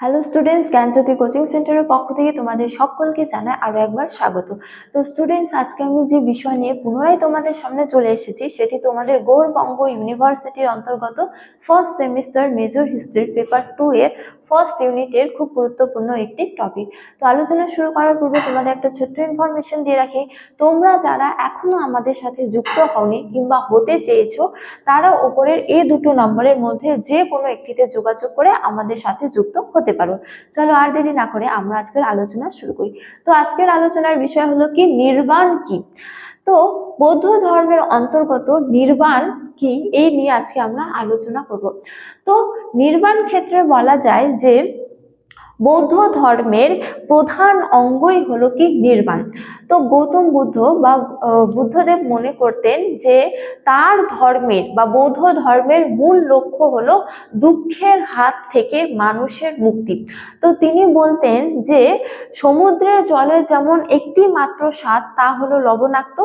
Hello students জ্ঞানজ্যোতি coaching সেন্টারের পক্ষ থেকে তোমাদের সকলকে জানাই আরও একবার স্বাগত। তো স্টুডেন্টস আজকে আমি যে বিষয় নিয়ে পুনরায় তোমাদের সামনে চলে এসেছি, সেটি তোমাদের গৌরবঙ্গ ইউনিভার্সিটির অন্তর্গত ফার্স্ট সেমিস্টার মেজর হিস্ট্রির পেপার টু এর ফার্স্ট ইউনিটের খুব গুরুত্বপূর্ণ একটি টপিক তো আলোচনা শুরু করার পূর্বে তোমাদের একটা ছোট্ট ইনফরমেশন দিয়ে রাখি। তোমরা যারা এখনও আমাদের সাথে যুক্ত হওনি কিংবা হতে চেয়েছো, তারা ওপরের এই দুটো নম্বরের মধ্যে যে কোনো একটিতে যোগাযোগ করে আমাদের সাথে যুক্ত হতে পারো। চলো আর দেরি না করে আমরা আজকের আলোচনা শুরু করি। তো আজকের আলোচনার বিষয় হলো কি, নির্বাণ কি? তো বৌদ্ধ ধর্মের অন্তর্গত নির্বাণ কি? এই নিয়ে আজকে আমরা আলোচনা করব। তো নির্বাণ ক্ষেত্রে বলা যায় যে বৌদ্ধ ধর্মের প্রধান অঙ্গই হলো কি? নির্বাণ। তো গৌতম বুদ্ধ বা বুদ্ধদেব মনে করতেন যে তার ধর্মের বা বৌদ্ধ ধর্মের মূল লক্ষ্য হলো দুঃখের হাত থেকে মানুষের মুক্তি। তো তিনি বলতেন যে সমুদ্রের জলে যেমন একটি মাত্র স্বাদ তা হলো লবণাক্ত,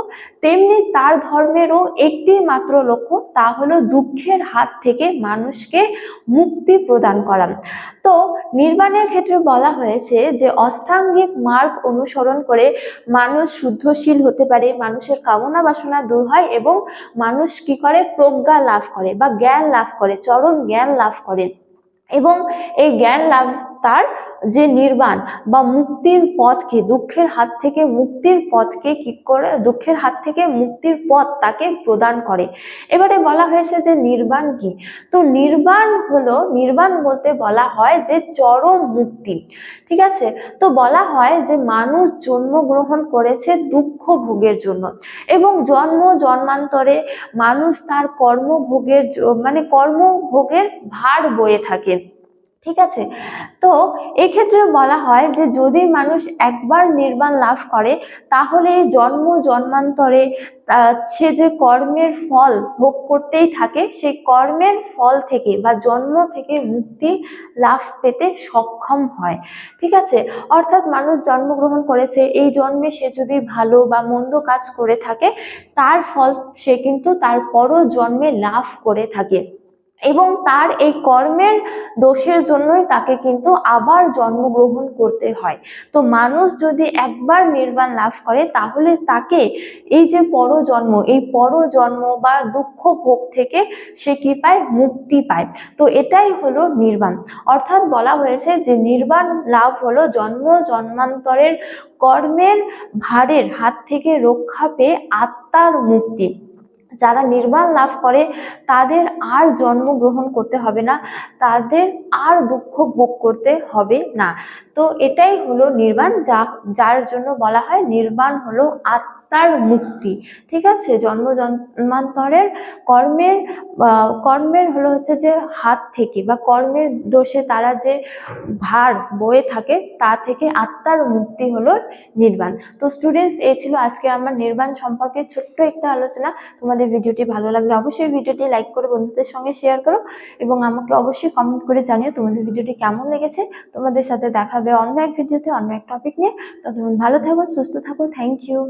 তেমনি তার ধর্মেরও একটি মাত্র লক্ষ্য তা হলো দুঃখের হাত থেকে মানুষকে মুক্তি প্রদান করা। তো নির্মাণের ক্ষেত্রে বলা হয়েছে যে অষ্টাঙ্গিক মার্গ অনুসরণ করে মানুষ শুদ্ধশীল হতে পারে, মানুষের কামনা বাসনা দূর হয় এবং মানুষ কি করে? প্রজ্ঞা লাভ করে বা জ্ঞান লাভ করে, চরম জ্ঞান লাভ করে। এবং এই জ্ঞান লাভ তার যে নির্বাণ বা মুক্তির পথকে, দুঃখের হাত থেকে মুক্তির পথকে কি করে, দুঃখের হাত থেকে মুক্তির পথ তাকে প্রদান করে। এবারে বলা হয়েছে যে নির্বাণ কি? তো নির্বাণ হলো, নির্বাণ বলতে বলা হয় যে চরম মুক্তি। ঠিক আছে? তো বলা হয় যে মানুষ জন্মগ্রহণ করেছে দুঃখ ভোগের জন্য এবং জন্ম, জন্মান্তরে মানুষ তার কর্মভোগের মানে কর্মভোগের ভার বয়ে থাকে। ঠিক আছে? তো এক্ষেত্রে বলা হয় যে যদি মানুষ একবার নির্বাণ লাভ করে, তাহলে জন্ম জন্মান্তরে সে যে কর্মের ফল ভোগ করতেই থাকে, সেই কর্মের ফল থেকে বা জন্ম থেকে মুক্তি লাভ পেতে সক্ষম হয়। ঠিক আছে? অর্থাৎ মানুষ জন্মগ্রহণ করেছে, এই জন্মে সে যদি ভালো বা মন্দ কাজ করে থাকে, তার ফল সে কিন্তু তার পর জন্মে লাভ করে থাকে। এবং তার এই কর্মের দোষের জন্যই তাকে কিন্তু আবার জন্মগ্রহণ করতে হয়। তো মানুষ যদি একবার নির্বাণ লাভ করে, তাহলে তাকে এই যে পরজন্ম, এই পরজন্ম বা দুঃখ ভোগ থেকে সে কি পায়? মুক্তি পায়। তো এটাই হলো নির্বাণ। অর্থাৎ বলা হয়েছে যে নির্বাণ লাভ হলো জন্ম, জন্মান্তরের কর্মের ভারের হাত থেকে রক্ষা পেয়ে আত্মার মুক্তি। যারা নির্বাণ লাভ করে, তাদের আর জন্ম গ্রহণ করতে হবে না, তাদের আর দুঃখ ভোগ করতে হবে না। তো এটাই হলো নির্বাণ, যা, যার জন্য বলা হয় নির্বাণ হলো আত্মার মুক্তি, ঠিক আছে? জন্ম জন্মান্তরের কর্মের কর্মের হলো হচ্ছে যে হাত থেকে বা কর্মের দোষে তারা যে ভার বয়ে থাকে, তা থেকে আত্মার মুক্তি হলো নির্বাণ। তো স্টুডেন্টস এই ছিল আজকে আমার নির্বাণ সম্পর্কে ছোট্ট একটা আলোচনা। তোমাদের ভিডিওটি ভালো লাগলে অবশ্যই ভিডিওটি লাইক করে বন্ধুদের সঙ্গে শেয়ার করো এবং আমাকে অবশ্যই কমেন্ট করে জানিও তোমাদের ভিডিওটি কেমন লেগেছে। তোমাদের সাথে দেখাবে অন্য এক ভিডিওতে অন্য এক টপিক নিয়ে। ততক্ষণ ভালো থাকো, সুস্থ থাকো থ্যাংক ইউ